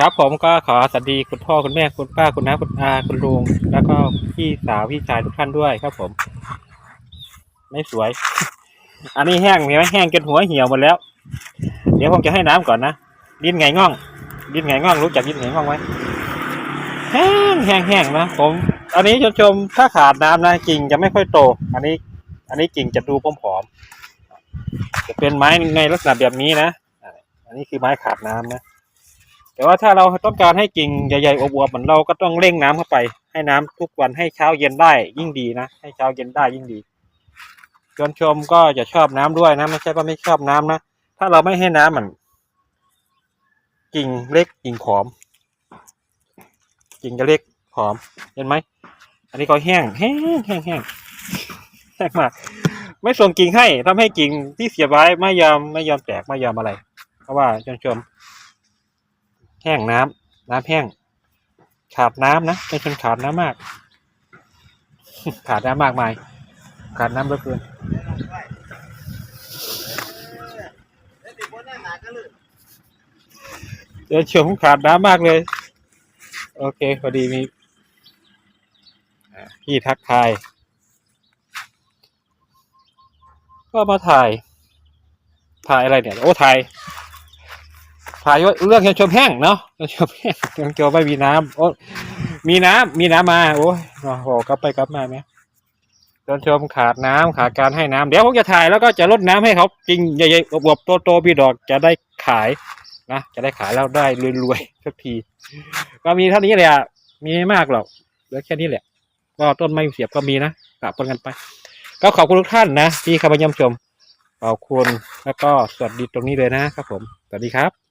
ครับผมก็ขอสวัสดีคุณพ่อคุณแม่คุณป้าคุณน้าคุณอาคุณลุงแล้วก็พี่สาวพี่ชายทุกท่านด้วยครับผม ไม่สวย อันนี้แห้งเห็นไหมแห้งจนหัวเหี่ยวหมดแล้ว เดี๋ยวผมจะให้น้ำก่อนนะดินไงง่อง ดินไงง่องรู้จักดินไงง่องไหมแห้งแห้งแห้งนะผม อันนี้ชมชมถ้าขาดน้ำนะกิ่งจะไม่ค่อยโต อันนี้ อันนี้กิ่งจะดูผอมๆจะเป็นไม้ในลักษณะแบบนี้นะอันนี้คือไม้ขาดน้ำนะ แต่ว่าถ้าเราต้องการให้กิ่งใหญ่ๆอวบๆเหมือนเราก็ต้องเร่งน้ำเข้าไป ให้น้ำทุกวันให้เช้าเย็นได้ยิ่งดีนะ ให้เช้าเย็นได้ยิ่งดีชวนชมก็จะชอบน้ำด้วยนะ ไม่ใช่ว่าไม่ชอบน้ำนะ ถ้าเราไม่ให้น้ำมัน กิ่งเล็กกิ่งขอม กิ่งจะเล็กขอม เห็นไหม อันนี้ก็แห้งแห้งแห้งแห้งแห้งมากไม่ส่งกิ่งให้ทำให้กิ่งที่เสียบไว้ไม่ยอมไม่ยอมแตกไม่ยอมอะไร เพราะว่าชวนชม แห้งน้ำน้ำแห้ง ขาดน้ำนะเป็นคนขาดน้ำมาก ขาดน้ำมากมาย ขาดน้ำเหลือเกินเดี๋ยวชมขาดน้ำมากเลย โอเคพอดีมีพี่ทักทาย ก็มาถ่าย ถ่ายอะไรเนี่ย โอ้ถ่าย ถ่ายว่าเรื่องยังชมแห้งเนาะยังชมแห้งยังชมไม่มีน้ำโอ้มีน้ำมีน้ำมาโอ้ยโอ้โหกลับไปกลับมาไหมจนชมขาดน้ำขาดการให้น้ำเดี๋ยวผมจะถ่ายแล้วก็จะลดน้ำให้เขาจริงใหญ่ๆอวบโตๆพี่ดอกจะได้ขายนะจะได้ขายแล้วได้รวยๆสักที ก็มีเท่านี้แหละมีไม่มากหรอกเหลือแค่นี้แหละ ก็ต้นไม้เสียบก็มีนะกลับกันไป ก็ขอบคุณทุกท่านนะที่เข้ามาเยี่ยมชมขอบคุณแล้วก็สวัสดีตรงนี้เลยนะครับผมสวัสดีครับ